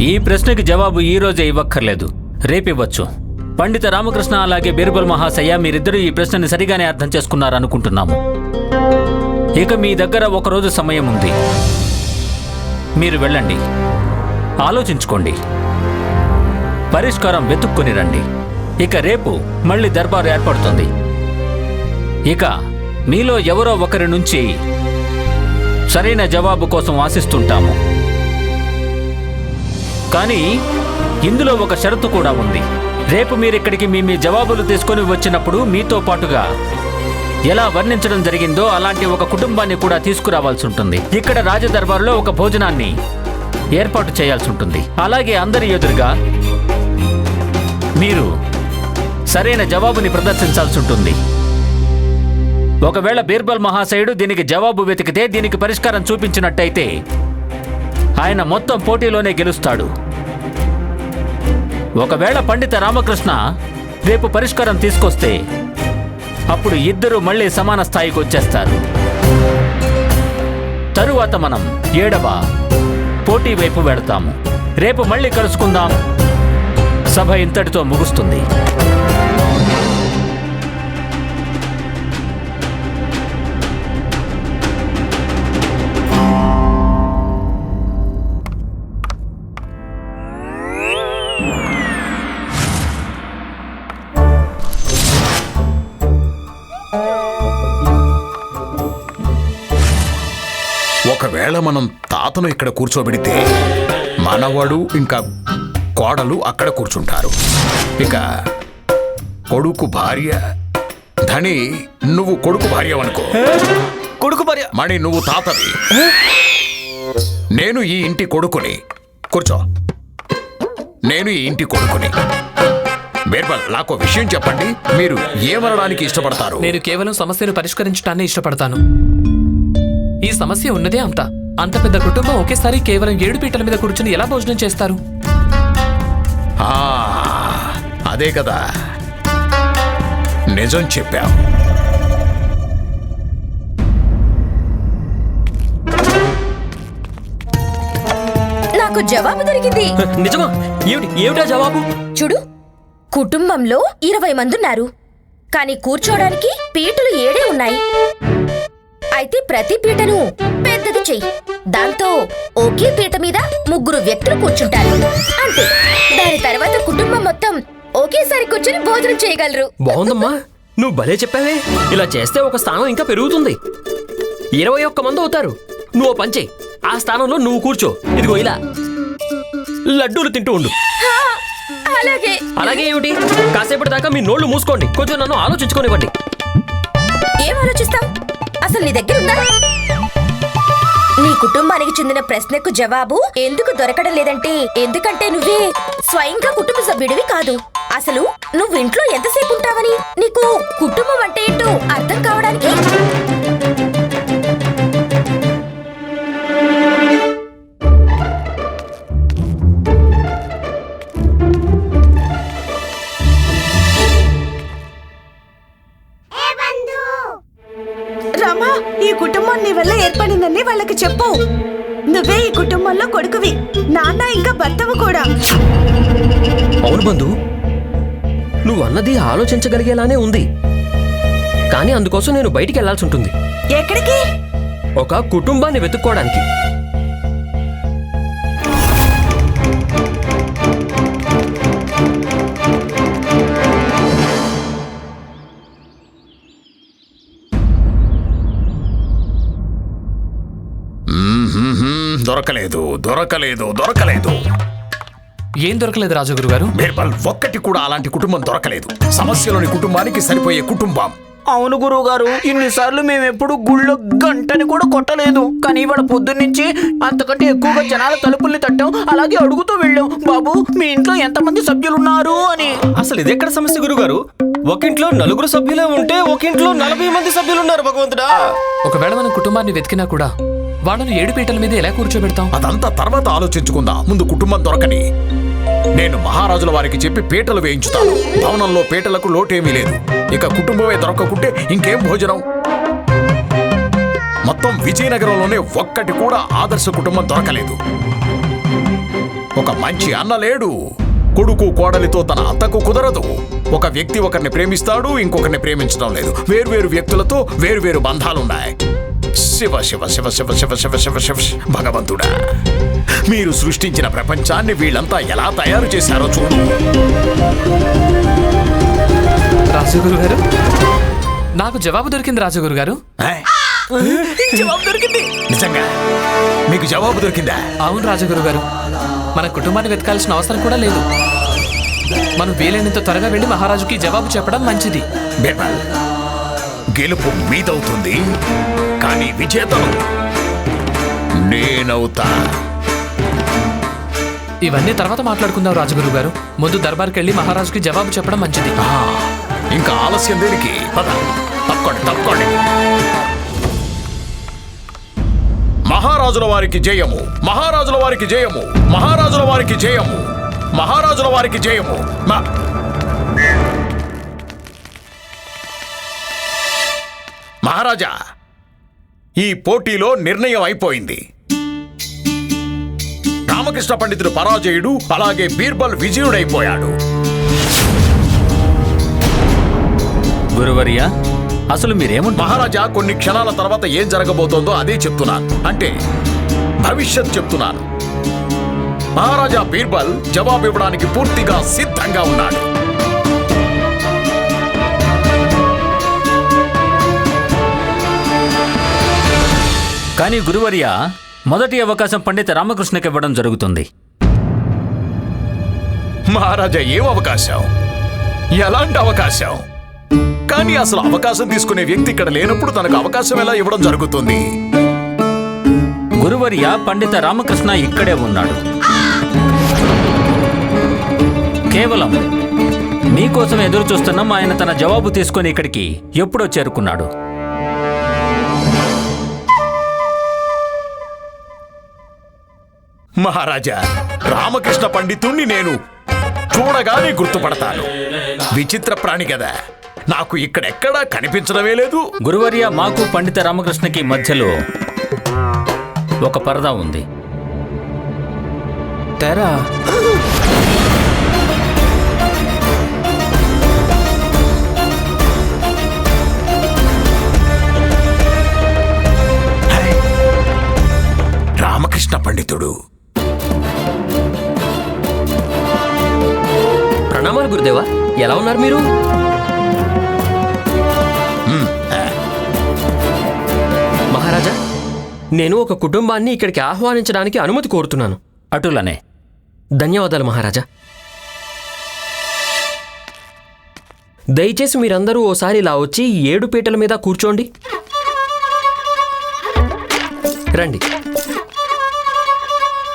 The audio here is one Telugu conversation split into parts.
ఈ ప్రశ్నకి జవాబు ఈ రోజే ఇవ్వక్కర్లేదు. రేపివ్వచ్చు. పండిత రామకృష్ణ అలాగే బీర్బల్ మహాశయ మీరిద్దరూ ఈ ప్రశ్నని సరిగానే అర్థం చేసుకున్నారనుకుంటున్నాము. ఇక మీ దగ్గర ఒకరోజు సమయం ఉంది. మీరు వెళ్ళండి. ఆలోచించుకోండి. పరిష్కారం వెతుక్కుని రండి. ఇక రేపు మళ్ళీ దర్బారు ఏర్పడుతుంది. ఇక మీలో ఎవరో ఒకరి నుంచి సరైన జవాబు కోసం ఆశిస్తుంటాము. కానీ ఇందులో ఒక షరతు కూడా ఉంది. రేపు మీరిక్కడికి మీ మీ జవాబులు తీసుకొని వచ్చినప్పుడు మీతో పాటుగా ఎలా వర్ణించడం జరిగిందో అలాంటి ఒక కుటుంబాన్ని కూడా తీసుకురావాల్సి ఉంటుంది. ఇక్కడ రాజదర్బారులో ఒక భోజనాన్ని ఏర్పాటు చేయాల్సి ఉంటుంది. అలాగే అందరి ఎదురుగా మీరు సరైన జవాబుని ప్రదర్శించాల్సి ఉంటుంది. ఒకవేళ బీర్బల్ మహాశయుడు దీనికి జవాబు వెతికితే దీనికి పరిష్కారం చూపించినట్టయితే ఆయన మొత్తం పోటీలోనే గెలుస్తాడు. ఒకవేళ పండిత రామకృష్ణ రేపు పరిష్కారం తీసుకొస్తే అప్పుడు ఇద్దరు మళ్ళీ సమాన స్థాయికి వచ్చేస్తారు. తరువాత మనం ఏడవ పోటీ వైపు వెడతాము రేపు మళ్ళీ కలుసుకుందాం. సభ ఇంతటితో ముగుస్తుంది. తాతను ఇక్కడ కూర్చోబెడితే మనవడు ఇంకా కోడలు అక్కడ కూర్చుంటారు. ఇక కొడుకు భార్య ధని నువ్వు కొడుకు భార్య అనుకో కొడుకు భార్య? మణి నువ్వు తాతవి. నేను ఈ ఇంటి కొడుకుని. కూర్చో. నేను ఈ ఇంటి కొడుకుని. బీర్బల్ నాకు విషయం చెప్పండి. మీరు ఏమనడానికి ఇష్టపడతారు? నేను కేవలం సమస్యను పరిష్కరించడాన్ని ఇష్టపడతాను. ఈ సమస్య ఉన్నదే అంత. అంత పెద్ద కుటుంబం ఒకేసారి కేవలం ఏడు పీటల మీద కూర్చుని ఎలా భోజనం చేస్తారు? ఆ, అదే కదా. నిజం చెప్పావు. నాకు జవాబు దొరికింది. నిజమా? ఏమిటి? ఏమిటా జవాబు? చూడు కుటుంబంలో ఇరవై మంది ఉన్నారు కానీ కూర్చోడానికి పీటలు ఏడే ఉన్నాయి. అయితే ప్రతి పీటను పెద్దది చెయ్యి. దాంతో ఒకే పీట మీద ముగ్గురు వ్యక్తులు కూర్చుంటారు. అంతే. దాని తర్వాత కుటుంబం మొత్తం ఒకేసారి కూర్చుని భోజనం చేయగలరు. బాగుందమ్మా. నువ్వు భలే చెప్పావే. ఇలా చేస్తే ఒక స్థానం ఇంకా పెరుగుతుంది. ఇరవై ఒక్క మంది అవుతారు. నువ్వు చెయ్యి. ఆ స్థానంలో నువ్వు కూర్చో. ఇదిగో ఇలా. లడ్డూలు తింటూ ఉండు. అలాగే. అలాగే ఏమిటి? కాసేపటి దాకా మీ నోళ్ళు మూసుకోండి. కొంచెం నన్ను ఆలోచించుకోనివ్వండి. ఏం ఆలోచిస్తావు అసలు నీ దగ్గర ఉందా? నీ కుటుంబానికి చెందిన ప్రశ్నకు జవాబు ఎందుకు దొరకడం లేదంటే ఎందుకంటే నువ్వే స్వయంగా కుటుంబ సభ్యుడివి కాదు. అసలు నువ్వు ఇంట్లో ఎంతసేపు ఉంటావని? నీకు కుటుంబం అంటే ఏంటో అర్థం కావడానికి ఏర్పడిందని వాళ్ళకి చెప్పు. నువ్వే ఈ కుటుంబంలో కొడుకువి. నాన్న ఇంకా భర్తవు కూడా. అవును బంధు. నువ్వు అన్నది ఆలోచించగలిగేలానే ఉంది. కానీ అందుకోసం నేను బయటికి వెళ్ళాల్సి ఉంటుంది. ఎక్కడికి? ఒక కుటుంబాన్ని వెతుక్కోవడానికి. దొరకలేదు దొరకలేదు దొరకలేదు. ఏం దొరకలేదు రాజగురు గారు బీర్బల్ ఒక్కటి కూడా అలాంటి కుటుంబం దొరకలేదు. సమస్యలోని కుటుంబానికి సరిపోయే కుటుంబం. అవును గురువు గారు ఇన్నిసార్లు మేము ఎప్పుడు గుళ్ళో గంటని కూడా కొట్టలేదు. కానీ ఇవాళ పొద్దున్నుంచి అంతకంటే ఎక్కువగా జనాల తలుపుల్ని తట్టాం అలాగే అడుగుతూ వెళ్ళాం. బాబు మీ ఇంట్లో ఎంతమంది సభ్యులున్నారు? అని. అసలు ఇది ఎక్కడ సమస్య గురుగారు ఒక ఇంట్లో నలుగురు సభ్యులే ఉంటే ఒక ఇంట్లో నలభై మంది సభ్యులు ఉన్నారు భగవంతుడా. ఒకవేళ మనం కుటుంబాన్ని వెతికినా కూడా వాళ్ళను ఏడు పీటల మీద ఎలా కూర్చోబెడతాం అదంతా తర్వాత ఆలోచించుకుందాం. ముందు కుటుంబం దొరకని. నేను మహారాజుల వారికి చెప్పి పీటలు వేయించుతాను. భవనంలో పీటలకు లోటేమీ లేదు. ఇక కుటుంబమే దొరకకుంటే ఇంకేం భోజనం? మొత్తం విజయనగరంలోనే ఒక్కటి కూడా ఆదర్శ కుటుంబం దొరకలేదు. ఒక మంచి అన్న లేడు. కొడుకు కోడలితో తన అత్తకు కుదరదు. ఒక వ్యక్తి ఒకరిని ప్రేమిస్తాడు ఇంకొకరిని ప్రేమించడం లేదు. వేర్వేరు వ్యక్తులతో వేర్వేరు బంధాలున్నాయి. శివ శివ శివ శివ శివ శివ శివ శివ. భగవంతుడా మీరు సృష్టించిన ప్రపంచాన్ని వీళ్ళంతా ఎలా తయారు చేశారో చూడు. రాజగురు గారు నాకు జవాబు దొరికింది రాజగురు గారు. ఏయ్, నిజంగా? మీకు జవాబు దొరికిందా? అవును రాజగురు గారు మన కుటుంబాన్ని వెతకాల్సిన అవసరం కూడా లేదు. మనం వీలైనంత త్వరగా వెళ్ళి మహారాజుకి జవాబు చెప్పడం మంచిది. బీర్బల్ గెలుపు మీదవుతుంది. కానీ విజేతను నేనవుతా. ఇవన్నీ తర్వాత మాట్లాడుకుందాం రాజగురు గారు. ముందు దర్బార్కి వెళ్ళి మహారాజుకి జవాబు చెప్పడం మంచిది. ఇంకా ఆలస్యం దేనికి? పద మహారాజుల వారికి జయము మహారాజుల వారికి జయము మహారాజుల వారికి జయము మహారాజుల వారికి జయము. మహారాజా ఈ పోటీలో నిర్ణయం అయిపోయింది రామకృష్ణ పండితుడు పరాజయుడు అలాగే బీర్బల్ విజయుడైపోయాడు. గురువర్య అసలు మీరేమంటారు? మహారాజా కొన్ని క్షణాల తర్వాత ఏం జరగబోతోందో అదే చెప్తున్నాను. అంటే భవిష్యత్ చెప్తున్నాను. మహారాజా బీర్బల్ జవాబు ఇవ్వడానికి పూర్తిగా సిద్ధంగా ఉన్నాడు. కానీ గురువర్య మొదటి అవకాశం పండిత రామకృష్ణకి ఇవ్వడం జరుగుతుంది. మహారాజా ఏం అవకాశం? ఎలాంటి అవకాశం? కానీ అసలు అవకాశం తీసుకునే వ్యక్తి ఇక్కడ లేనప్పుడు తనకు అవకాశం ఎలా ఇవ్వడం జరుగుతుంది? గురువర్య పండిత రామకృష్ణ ఇక్కడే ఉన్నాడు. కేవలం మీకోసం ఎదురు చూస్తున్నాం ఆయన తన జవాబు తీసుకొని ఇక్కడికి ఎప్పుడో చేరుకున్నాడు. మహారాజా రామకృష్ణ పండితుణ్ణి నేను చూడగానే గుర్తుపడతాను. విచిత్ర ప్రాణి కదా నాకు ఇక్కడెక్కడా కనిపించడమే లేదు. గురువర్య మాకు పండిత రామకృష్ణకి మధ్యలో ఒక పరదా ఉంది. తెరా. రామకృష్ణ పండితుడు ప్రణామాలు గురుదేవా. ఎలా ఉన్నారు మీరు? మహారాజా నేను ఒక కుటుంబాన్ని ఇక్కడికి ఆహ్వానించడానికి అనుమతి కోరుతున్నాను. అటులనే. ధన్యవాదాలు మహారాజా. దయచేసి మీరందరూ ఓసారి ఇలా వచ్చి ఏడు పీటల మీద కూర్చోండి. రండి.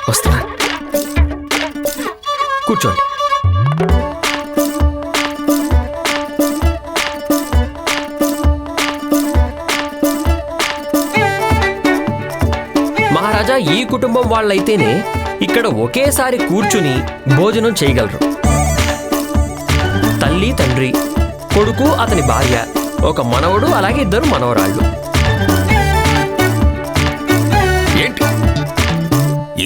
వస్తున్నా. కూర్చోండి. మహారాజా ఈ కుటుంబం వాళ్ళైతేనే ఇక్కడ ఒకేసారి కూర్చుని భోజనం చేయగలరు. తల్లి తండ్రి కొడుకు అతని భార్య ఒక మనవడు అలాగే ఇద్దరు మనవరాళ్ళు. ఏంటి?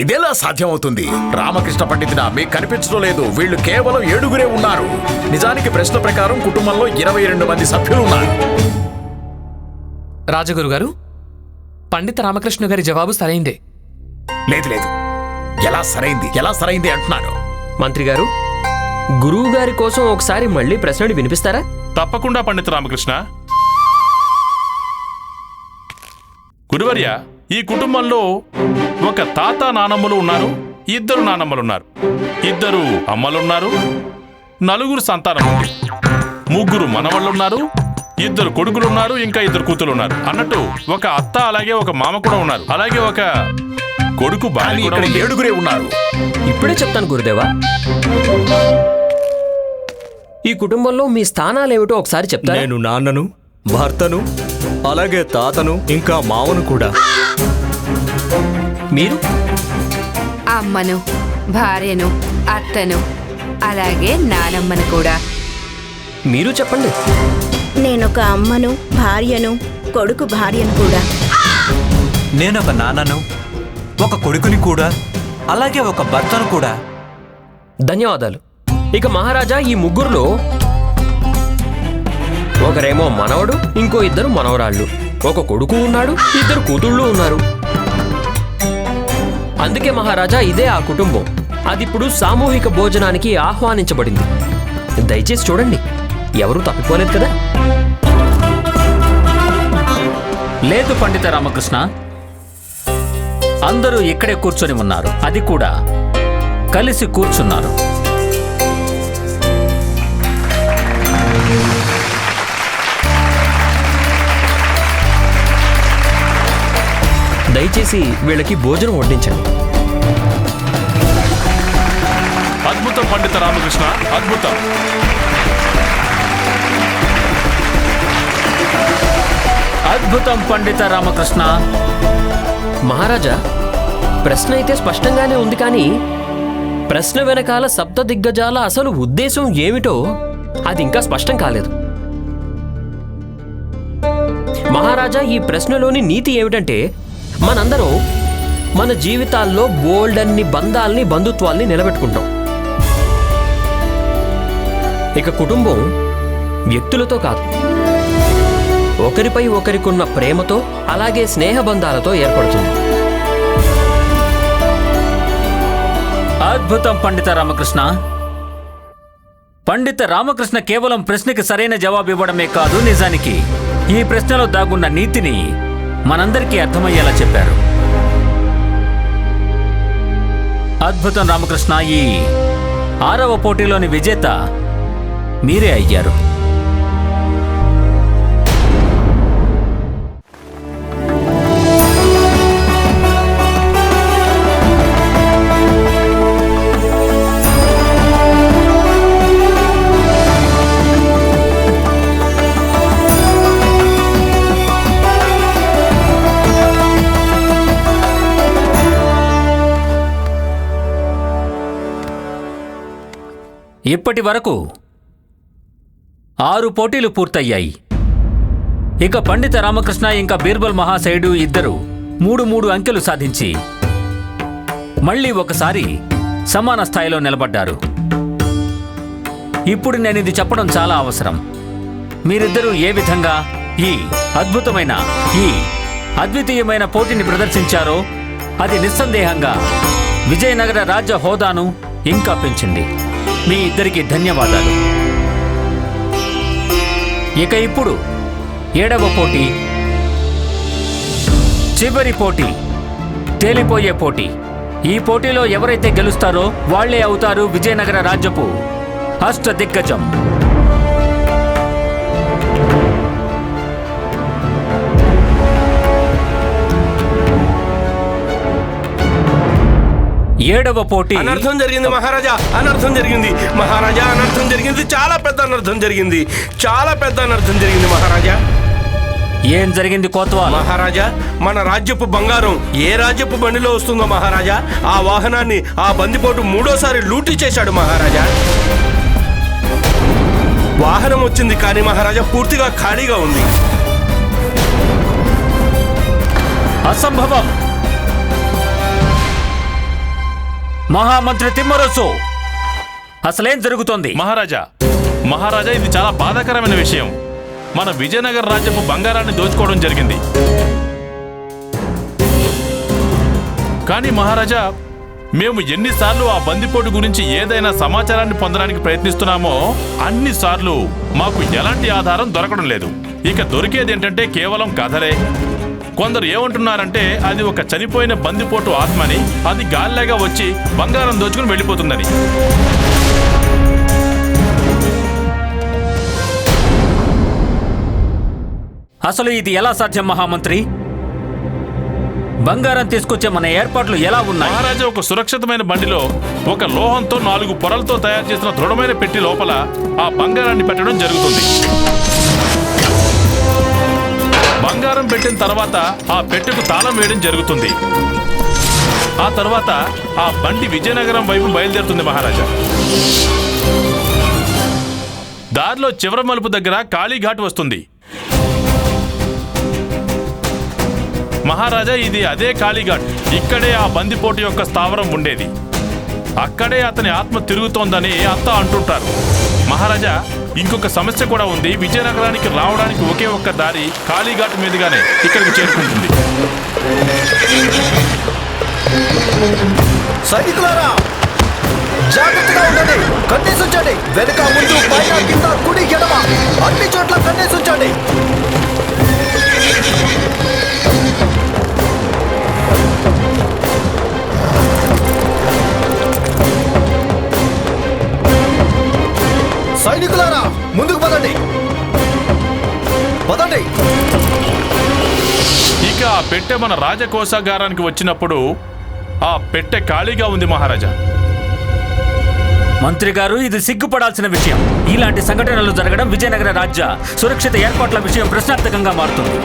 ఇదెలా సాధ్యమవుతుంది? రామకృష్ణ పండితుడా మీకు కనిపించడం లేదు. వీళ్ళు కేవలం ఏడుగురే ఉన్నారు. నిజానికి ప్రశ్న ప్రకారం కుటుంబంలో ఇరవై రెండు మంది సభ్యులు ఉన్నారు రాజగురు గారు పండిత రామకృష్ణ గారి జవాబు సరైందే. లేదు లేదు. ఎలా సరైంది? ఎలా సరైంది అంటున్నాను? మంత్రి గారు గురువు గారి కోసం ఒకసారి మళ్ళీ ప్రశ్నలు వినిపిస్తారా? తప్పకుండా పండిత రామకృష్ణ. గురువర్య ఈ కుటుంబంలో ఒక తాత నానమ్మలు ఉన్నారు ఇద్దరు నానమ్మలు ఉన్నారు ఇద్దరు అమ్మలున్నారు నలుగురు సంతానం ఉంది ముగ్గురు మనవళ్ళు ఉన్నారు ఇద్దరు కొడుకులు ఉన్నారు ఇంకా ఇద్దరు కూతురు ఉన్నారు అన్నట్టు ఒక అత్త అలాగే ఒక మామ కూడా ఉన్నారు. అలాగే ఒక కొడుకు కూడా ఇక్కడ. ఏడుగురే ఉన్నారు. ఇప్పుడే చెప్తాను గురుదేవా. ఈ కుటుంబంలో మీ స్థానాలేమిటో ఒకసారి చెప్తారా? నేను నాన్నను భర్తను అలాగే తాతను ఇంకా మావను కూడా. మీరు? అమ్మను భార్యను అత్తను అలాగే నానమ్మను కూడా. మీరు చెప్పండి. నేనొక అమ్మను భార్యను కొడుకు భార్యను కూడా. నేనొక నాన్నను ఒక కొడుకుని కూడా అలాగే ఒక భర్తను కూడా. ధన్యవాదాలు. ఇక మహారాజా ఈ ముగ్గురులో ఒకరేమో మనవడు ఇంకో ఇద్దరు మనవరాళ్ళు. ఒక కొడుకు ఉన్నాడు ఇద్దరు కూతుళ్ళు ఉన్నారు. అందుకే మహారాజా ఇదే ఆ కుటుంబం. అది ఇప్పుడు సామూహిక భోజనానికి ఆహ్వానించబడింది. దయచేసి చూడండి ఎవరూ తప్పిపోలేదు కదా? లేదు పండిత రామకృష్ణ అందరూ ఇక్కడే కూర్చొని ఉన్నారు. అది కూడా కలిసి కూర్చున్నారు. దయచేసి వీళ్ళకి భోజనం వడ్డించండి. అద్భుతం పండిత రామకృష్ణ అద్భుతం. అద్భుతం పండిత రామకృష్ణ. మహారాజా ప్రశ్న అయితే స్పష్టంగానే ఉంది కానీ ప్రశ్న వెనకాల సప్త దిగ్గజాల అసలు ఉద్దేశం ఏమిటో అది ఇంకా స్పష్టం కాలేదు. మహారాజా ఈ ప్రశ్నలోని నీతి ఏమిటంటే మనందరం మన జీవితాల్లో బోల్డన్ని బంధాల్ని బంధుత్వాల్ని నిలబెట్టుకుంటాం. ఇక కుటుంబం వ్యక్తులతో కాదు. ఒకరిపై ఒకరికున్న ప్రేమతో అలాగే స్నేహబంధాలతో ఏర్పడుతుంది. అద్భుతం పండిత రామకృష్ణ. పండిత రామకృష్ణ కేవలం ప్రశ్నకి సరైన జవాబు ఇవ్వడమే కాదు నిజానికి. ఈ ప్రశ్నలో దాగున్న నీతిని మనందరికీ అర్థమయ్యేలా చెప్పారు. అద్భుతం రామకృష్ణ. ఈ ఆరవ పోటీలోని విజేత మీరే అయ్యారు. ఇప్పటి వరకు ఆరు పోటీలు పూర్తయ్యాయి. ఇక పండిత రామకృష్ణ ఇంకా బీర్బల్ మహాశయుడు ఇద్దరు మూడు మూడు అంకెలు సాధించి మళ్ళీ ఒకసారి సమాన స్థాయిలో నిలబడ్డారు. ఇప్పుడు నేను ఇది చెప్పడం చాలా అవసరం. మీరిద్దరూ ఏ విధంగా ఈ అద్భుతమైన ఈ అద్వితీయమైన పోటీని ప్రదర్శించారో అది నిస్సందేహంగా విజయనగర రాజ్య హోదాను ఇంకా పెంచింది. మీ ఇద్దరికి ధన్యవాదాలు. ఇక ఇప్పుడు ఏడవ పోటీ చివరి పోటీ తేలిపోయే పోటీ. ఈ పోటీలో ఎవరైతే గెలుస్తారో వాళ్ళే అవుతారు విజయనగర రాజ్యపు అష్ట ఏడవ పోటీ. అనర్థం జరిగింది మహారాజా అనర్థం జరిగింది. మహారాజా అనర్థం జరిగింది. చాలా పెద్ద అనర్థం జరిగింది. చాలా పెద్ద అనర్థం జరిగింది మహారాజా. ఏం జరిగింది కోత్వాల్ మహారాజా మన రాజ్యపు బంగారం ఏ రాజ్యపు బండిలో వస్తుందో మహారాజా ఆ వాహనాన్ని ఆ బందిపోటు మూడోసారి లూటీ చేశాడు మహారాజా. వాహనం వచ్చింది కానీ మహారాజా పూర్తిగా ఖాళీగా ఉంది. అసంభవం. మహామంత్రి తిమ్మరసు. అసలేం జరుగుతోంది? మహారాజా మహారాజా ఇది చాలా బాధాకరమైన విషయం. మన విజయనగర రాజ్యపు బంగారాన్ని దోచుకోవడం జరిగింది. కానీ మహారాజా మేము ఎన్నిసార్లు ఆ బందిపోటు గురించి ఏదైనా సమాచారాన్ని పొందడానికి ప్రయత్నిస్తున్నామో అన్నిసార్లు మాకు ఎలాంటి ఆధారం దొరకడం లేదు. ఇక దొరికేది ఏంటంటే కేవలం కథలే. కొందరు ఏమంటున్నారంటే అది ఒక చనిపోయిన బందిపోటు ఆత్మని అది గాల్లాగా వచ్చి బంగారం దోచుకుని వెళ్ళిపోతుందని. అసలు ఇది ఎలా సాధ్యం మహామంత్రి? బంగారం తీసుకొచ్చే మన ఏర్పాట్లు ఎలా ఉన్నాయి? మహారాజా ఒక సురక్షితమైన బండిలో ఒక లోహంతో నాలుగు పొరలతో తయారు చేసిన దృఢమైన పెట్టి లోపల ఆ బంగారాన్ని పెట్టడం జరుగుతుంది. బంగారం పెట్టిన తర్వాత ఆ పెట్టెకు తాళం వేయడం జరుగుతుంది. ఆ తర్వాత ఆ బండి విజయనగరం వైపు బయలుదేరుతుంది మహారాజా. దారిలో చివరి మలుపు దగ్గర కాళీఘాట్ వస్తుంది. మహారాజా ఇది అదే కాళీఘాట్. ఇక్కడే ఆ బందిపోటు యొక్క స్థావరం ఉండేది. అక్కడే అతని ఆత్మ తిరుగుతోందని అత్త అంటుంటారు. మహారాజా ఇంకొక సమస్య కూడా ఉంది. విజయనగరానికి రావడానికి ఒకే ఒక్క దారి కాళీఘాట్ మీదుగానే ఇక్కడికి చేరుకుంటుంది. సైనికులారా జాగ్రత్తగా ఉండండి. కన్నేసి ఉంచండి. వెనుక ముందు పైన కింద కుడి ఎడమ. అన్ని చోట్ల కన్నేసి ఉంచండి. సైనికులారా ముందుకు పదండి. పదండి. ఇక ఆ పెట్టె మన రాజకోశాగారానికి వచ్చినప్పుడు ఆ పెట్టె ఖాళీగా ఉంది మహారాజా. మంత్రి గారు ఇది సిగ్గుపడాల్సిన విషయం. ఇలాంటి సంఘటనలు జరగడం విజయనగర రాజ్య సురక్షిత ఏర్పాట్ల విషయం ప్రశ్నార్థకంగా మారుతుంది.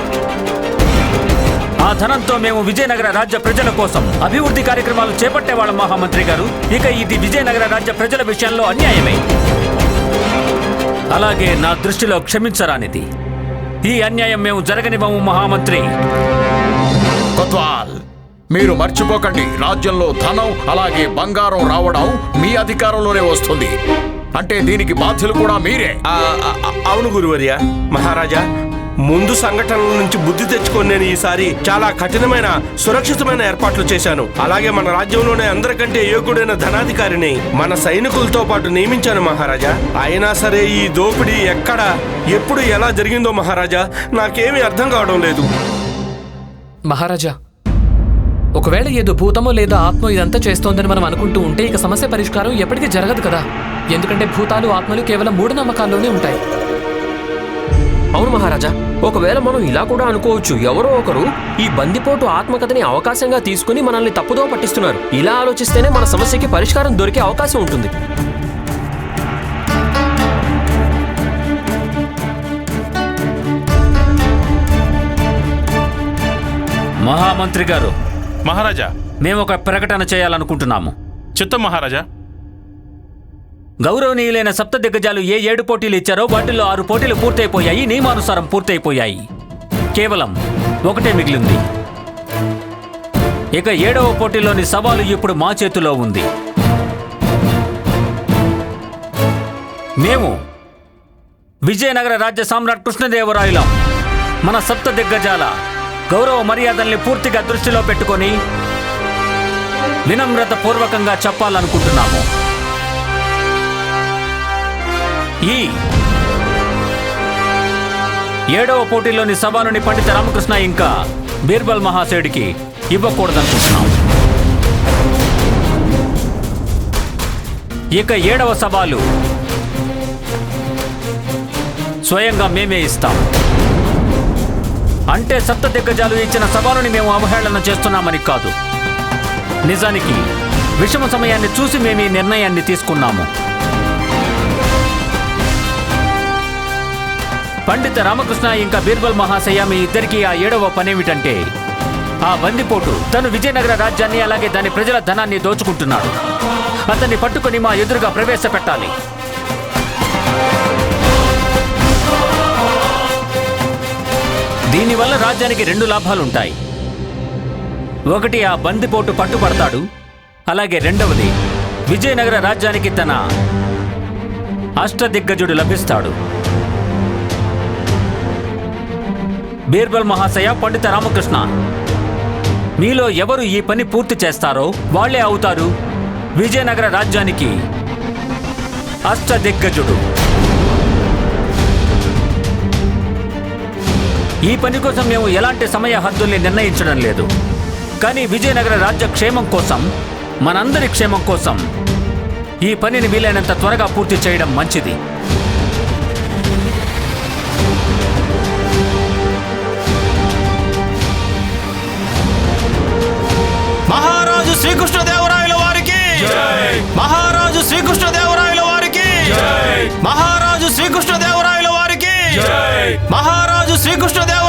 ఆ ధనంతో మేము విజయనగర రాజ్య ప్రజల కోసం అభివృద్ధి కార్యక్రమాలు చేపట్టేవాళ్ళం మహామంత్రి గారు ఇక ఇది విజయనగర రాజ్య ప్రజల విషయంలో అన్యాయమే. అలాగే నా దృష్టిలో క్షమించరానిది. ఈ అన్యాయం మేము జరగనివ్వము మహామంత్రి. కొత్వాల్ మీరు మర్చిపోకండి. రాజ్యంలో ధనం అలాగే బంగారం రావడం మీ అధికారంలోనే వస్తుంది. అంటే దీనికి బాధ్యులు కూడా మీరే. అవును గురువర్య. మహారాజా ముందు సంఘటనల నుంచి బుద్ధి తెచ్చుకొని నేను ఈసారి చాలా కఠినమైన సురక్షితమైన ఏర్పాట్లు చేశాను. అలాగే మన రాజ్యంలోనే అందరికంటే యోగ్యుడైన ధనాధికారిని మన సైనికులతో పాటు నియమించాను మహారాజా. అయినా సరే ఈ దోపిడీ ఎక్కడ ఎప్పుడు ఎలా జరిగిందో మహారాజా నాకేమీ అర్థం కావడం లేదు. మహారాజా ఒకవేళ ఏదో భూతమో లేదా ఆత్మ ఇదంతా చేస్తోందని మనం అనుకుంటూ ఉంటే ఇక సమస్య పరిష్కారం ఎప్పటికీ జరగదు కదా. ఎందుకంటే భూతాలు ఆత్మలు కేవలం మూఢనమ్మకాల్లోనే ఉంటాయి. అవును మహారాజా ఒకవేళ మనం ఇలా కూడా అనుకోవచ్చు ఎవరో ఒకరు ఈ బందిపోటు ఆత్మకథని అవకాశంగా తీసుకుని మనల్ని తప్పుదో పట్టిస్తున్నారు. ఇలా ఆలోచిస్తేనే మన సమస్యకి పరిష్కారం దొరికే అవకాశం ఉంటుంది. మహామంత్రి గారు మహారాజా. మేము ఒక ప్రకటన చేయాలనుకుంటున్నాము. చిత్తం మహారాజా. గౌరవనీయులైన సప్త దిగ్గజాలు ఏ ఏడు పోటీలు ఇచ్చారో వాటిల్లో ఆరు పోటీలు పూర్తయిపోయాయి. నియమానుసారం పూర్తయిపోయాయి. కేవలం ఒకటే మిగిలింది. ఇక ఏడవ పోటీలోని సవాలు ఇప్పుడు మా చేతిలో ఉంది. మేము విజయనగర రాజ్య సామ్రాట్ కృష్ణదేవరాయలం మన సప్త దిగ్గజాల గౌరవ మర్యాదల్ని పూర్తిగా దృష్టిలో పెట్టుకొని వినమ్రత పూర్వకంగా చెప్పాలనుకుంటున్నాము. ఈ ఏడవ పోటీలోని సభనుని పండిత రామకృష్ణ ఇంకా బీర్బల్ మహాశయుడికి ఇవ్వకూడదనుకుంటున్నాం. ఇక ఏడవ సవాలు స్వయంగా మేమే ఇస్తాం. అంటే సప్త దిగ్గజాలు ఇచ్చిన సవాలుని మేము అవహేళన చేస్తున్నామని కాదు. నిజానికి విషమ సమయాన్ని చూసి మేము ఈ నిర్ణయాన్ని తీసుకున్నాము. పండిత రామకృష్ణ ఇంకా బీర్బల్ మహాశయ మీ ఇద్దరికి ఆ ఏడవ పనేమిటంటే ఆ బందిపోటు తను విజయనగర రాజ్యాన్ని అలాగే దాని ప్రజల ధనాన్ని దోచుకుంటున్నాడు. అతన్ని పట్టుకొని మా ఎదురుగా ప్రవేశపెట్టాలి. దీనివల్ల రాజ్యానికి రెండు లాభాలుంటాయి. ఒకటి ఆ బందిపోటు పట్టుపడతాడు అలాగే రెండవది విజయనగర రాజ్యానికి తన అష్టదిగ్గజుడు లభిస్తాడు. బీర్బల్ మహాశయ పండిత రామకృష్ణ. మీలో ఎవరు ఈ పని పూర్తి చేస్తారో వాళ్ళే అవుతారు. విజయనగర రాజ్యానికి అష్టదిగ్గజుడు. ఈ పని కోసం మేము ఎలాంటి సమయ హద్దుల్ని నిర్ణయించడం లేదు. కానీ విజయనగర రాజ్య క్షేమం కోసం మనందరి క్షేమం కోసం ఈ పనిని వీలైనంత త్వరగా పూర్తి చేయడం మంచిది. మహారాజు శ్రీకృష్ణదేవరాయల వారికి. మహారాజు శ్రీకృష్ణదేవరాయల వారికి. మహారాజు శ్రీకృష్ణదేవరాయల వారికి. మహారాజు శ్రీకృష్ణదేవ